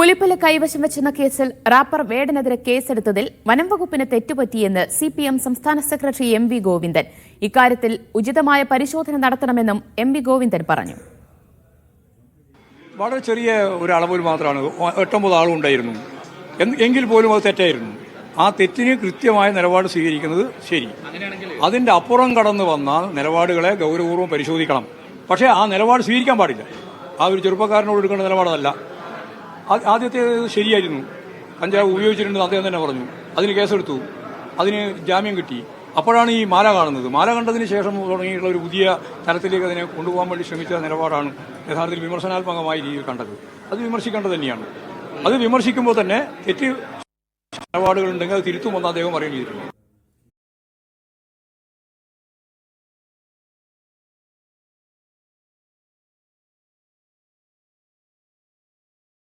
പുലിപ്പല കൈവശം വെച്ചെന്ന കേസിൽ റാപ്പർ വേടനെതിരെ കേസെടുത്തതിൽ വനം വകുപ്പിന് തെറ്റുപറ്റിയെന്ന് സി പി എം സംസ്ഥാന സെക്രട്ടറി എം വി ഗോവിന്ദൻ. ഇക്കാര്യത്തിൽ ഉചിതമായ പരിശോധന നടത്തണമെന്നും എം വി ഗോവിന്ദൻ പറഞ്ഞു. വളരെ ചെറിയ ഒരു അളവിൽ മാത്രമാണ്. എട്ടൊമ്പത് ആളുണ്ടായിരുന്നു എങ്കിൽ പോലും അത് തെറ്റായിരുന്നു. ആ തെറ്റിന് കൃത്യമായ നിലപാട് സ്വീകരിക്കുന്നത് ശരി. അതിന്റെ അപ്പുറം കടന്നു വന്നാൽ നിലപാടുകളെ ഗൗരവപൂർവം പരിശോധിക്കണം. പക്ഷേ ആ നിലപാട് സ്വീകരിക്കാൻ പാടില്ല. ആ ഒരു ചെറുപ്പക്കാരനോട് എടുക്കേണ്ട നിലപാടല്ല. ആദ്യത്തെ ശരിയായിരുന്നു. കഞ്ചാവ് ഉപയോഗിച്ചിട്ടുണ്ടെന്ന് അദ്ദേഹം തന്നെ പറഞ്ഞു. അതിന് കേസെടുത്തു. അതിന് ജാമ്യം കിട്ടി. അപ്പോഴാണ് ഈ മാല കാണുന്നത്. മാല കണ്ടതിന് ശേഷം തുടങ്ങിയിട്ടുള്ള ഒരു പുതിയ തലത്തിലേക്ക് അതിനെ കൊണ്ടുപോകാൻ വേണ്ടി ശ്രമിച്ച നിലപാടാണ് യഥാർത്ഥത്തിൽ വിമർശനാത്മകമായ രീതിയിൽ കണ്ടത്. അത് വിമർശിക്കേണ്ടത് തന്നെയാണ്. അത് വിമർശിക്കുമ്പോൾ തന്നെ തെറ്റ് നിലപാടുകളുണ്ടെങ്കിൽ അത് തിരുത്തുമെന്ന് അദ്ദേഹം ചെയ്തിട്ടുണ്ട്